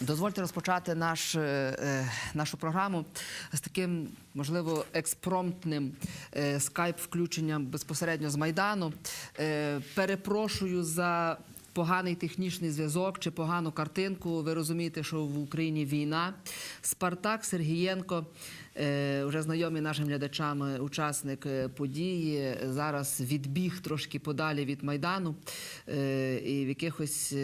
Дозвольте розпочати наш, е, е, нашу програму з таким, можливо, експромтним е, скайп-включенням безпосередньо з Майдану. Перепрошую за поганий технічний зв'язок чи погану картинку. Ви розумієте, що в Україні війна. Спартак Сергієнко, е, вже знайомий нашим глядачам е, учасник е, події, зараз відбіг трошки подалі від Майдану і в якихось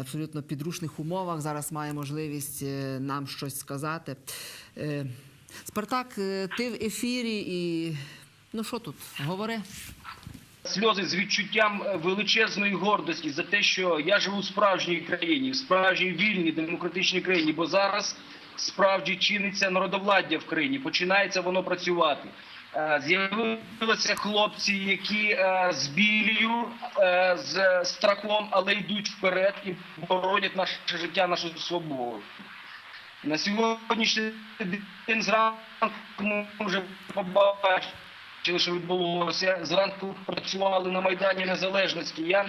абсолютно підручних умовах зараз має можливість нам щось сказати. Спартак, ти в ефірі і ну що тут? Говори. Сльози з відчуттям е, величезної гордості за те, що я живу в справжній країні, в справжній вільній демократичній країні, бо зараз справді чиниться народовладдя в країні, починається воно працювати. Е, З'явилися хлопці, які е, з білію, з страхом, але йдуть вперед і боронять наше життя, нашу свободу. На сьогоднішній день зранку ми вже побачили, що відбулося. Зранку працювали на Майдані Незалежності. Я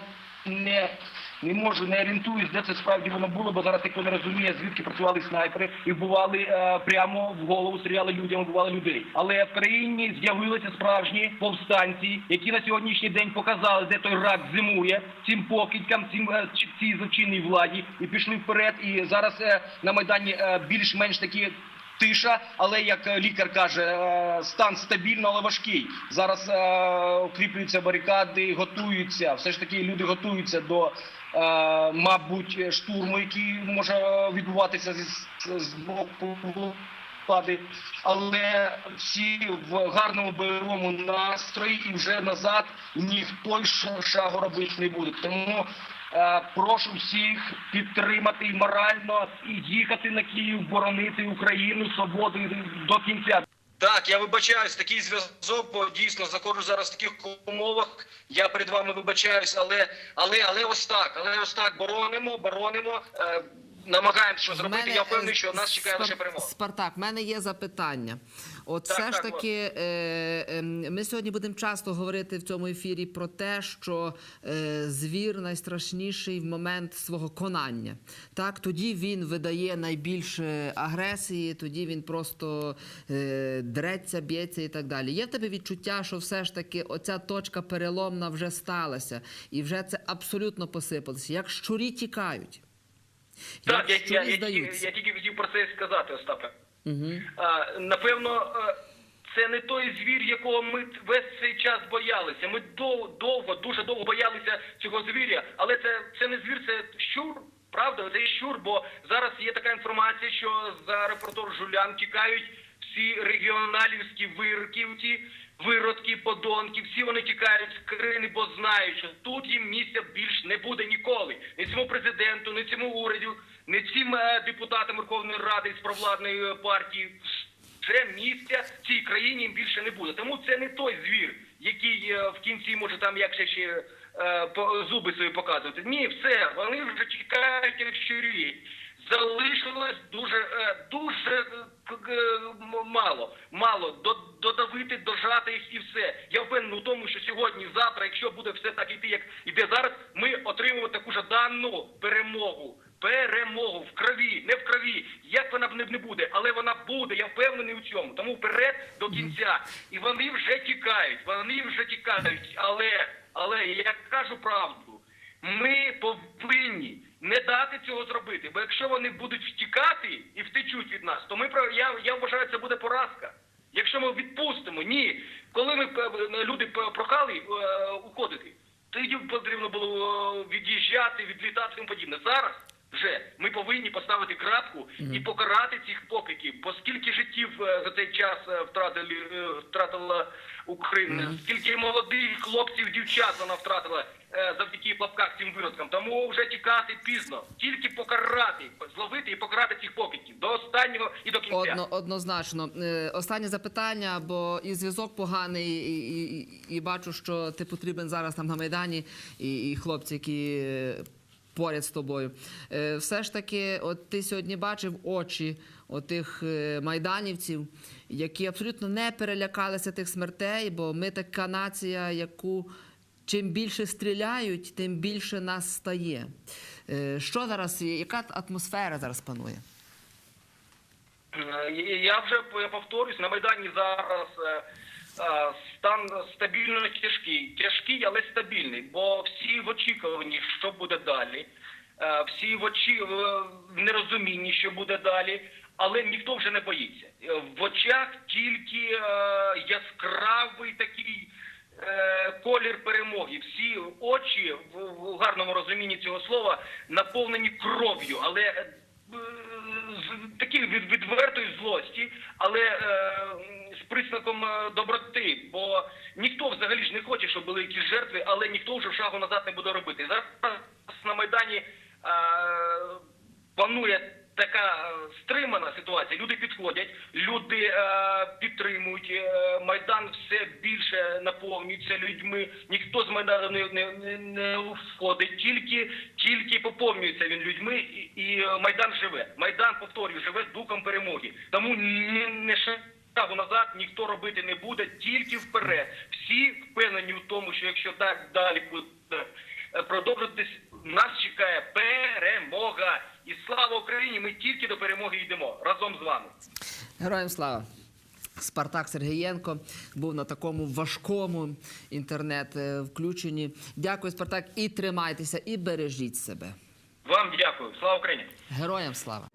не, не можу, не орієнтуюсь, де це справді воно було, бо зараз ніхто не розуміє, звідки працювали снайпери і вбивали е, прямо в голову, стріляли людям, вбивали людей. Але в країні з'явилися справжні повстанці, які на сьогоднішній день показали, де той рак зимує цим покидькам, цим е, цій злочинній владі, і пішли вперед. І зараз е, на майдані е, більш-менш такі. Тиша, але як е, лікар каже, е, стан стабільно, але важкий. Зараз е, укріплюються барикади, готуються. Все ж таки люди готуються до, мабуть, штурму, який може відбуватися з- боку влади. Але всі в гарному бойовому настрої і вже назад ніхто шагу робити не буде. Тому Прошу всіх підтримати і морально і їхати на Київ, боронити Україну, свободу до кінця. Так, я вибачаюсь, такий зв'язок, бо дійсно заходжу зараз в таких умовах. Я перед вами вибачаюсь, але але але ось так, але ось так боронимо, боронимо, е, намагаємося зробити. мене, Я е, впевнений, що нас чекає Спар- лише перемога. Спартак, в мене є запитання. От Так, все ж таки, е, е, ми сьогодні будемо часто говорити в цьому ефірі про те, що е, звір найстрашніший в момент свого конання. Так, тоді він видає найбільше агресії, тоді він просто е, дреться, б'ється і так далі. Є в тебе відчуття, що все ж таки оця точка переломна вже сталася, і вже це абсолютно посипалося. Як щурі тікають. Так, я, щурі я, я, тільки, я тільки хотів про це сказати, Остапе. Угу. Напевно, е, це не той звір, якого ми весь цей час боялися. Ми дов- довго, дуже довго боялися цього звіря, але це, це не звір, це щур. Правда, це щур, бо зараз є така інформація, що за репортер Жулян тікають всі регіоналівські вирківці, виродки, подонки, всі вони тікають з країни, бо знають, що тут їм місця більш не буде ніколи. Не цьому президенту, не цьому уряду, не цим е, депутатам Верховної Ради з провладної е, партії. Вже місця в цій країні їм більше не буде. Тому це не той звір, який е, в кінці може там як ще, зуби свої показувати. Ні, все, вони вже чекають як. Залишилось дуже дуже мало, мало до, додавити, дожати їх і все. Я впевнений у тому, що сьогодні, завтра, якщо буде все так іти, як іде зараз, ми отримаємо таку жадану перемогу. Перемогу в крові, не в крові. Як вона б не, буде, але вона буде. Я впевнений у цьому. Тому вперед до кінця. І вони вже тікають. Вони вже тікають. Але, але я кажу правду. Ми повинні не дати цього зробити. Бо якщо вони будуть втікати і втечуть від нас, то ми я, я вважаю, це буде поразка. Якщо ми відпустимо, ні. Коли ми е, люди п- прохали е, уходити, тоді потрібно було е, від'їжджати, відлітати і тому подібне. Зараз вже ми повинні поставити крапку і покарати цих покидьків, бо скільки життів е, за цей час е, втратили е, втратила Україна, скільки молодих хлопців, дівчат вона втратила завдяки в лапках цим виродкам. Тому вже тікати пізно, тільки покарати, зловити і покарати цих покидьків до останнього і до кінця. Одно, однозначно. Останнє запитання, бо і зв'язок поганий, і, і, і, бачу, що ти потрібен зараз там на Майдані, і, і хлопці, які поряд з тобою. Е, Все ж таки, от ти сьогодні бачив очі отих е, майданівців, які абсолютно не перелякалися тих смертей, бо ми така нація, яку чим більше стріляють, тим більше нас стає. Е, Що зараз, є? яка атмосфера зараз панує? Я вже п- повторюсь, на Майдані зараз стан стабільно тяжкий. Тяжкий, але стабільний, бо всі в очікуванні, що буде далі. Е, Всі в очі в в нерозумінні, що буде далі, але ніхто вже не боїться. Е, В очах тільки е, яскравий такий е, колір перемоги. Всі очі в, гарному розумінні цього слова наповнені кров'ю, але е, з від відвертої злості, але е, з признаком е, доброти. Бо ніхто взагалі ж не хоче, щоб були якісь жертви, але ніхто вже шагу назад не буде робити. Зараз на майдані е, панує така е, стримана ситуація. Люди підходять, люди е, підтримують. Майдан все більше наповнюється людьми. Ніхто з майдану не, не, не, входить, тільки, тільки поповнюється він людьми, і, і майдан живе. Майдан повторюю, живе з духом перемоги. Тому не, не шагу назад ніхто робити не буде, тільки вперед. Всі впевнені в тому, що якщо так далі буде е, продовжуватись, нас чекає перемога. І слава Україні! Ми тільки до перемоги йдемо разом з вами. Героям слава! Спартак Сергієнко був на такому важкому інтернет-включенні. Дякую, Спартак, і тримайтеся, і бережіть себе. Вам дякую. Слава Україні! Героям слава!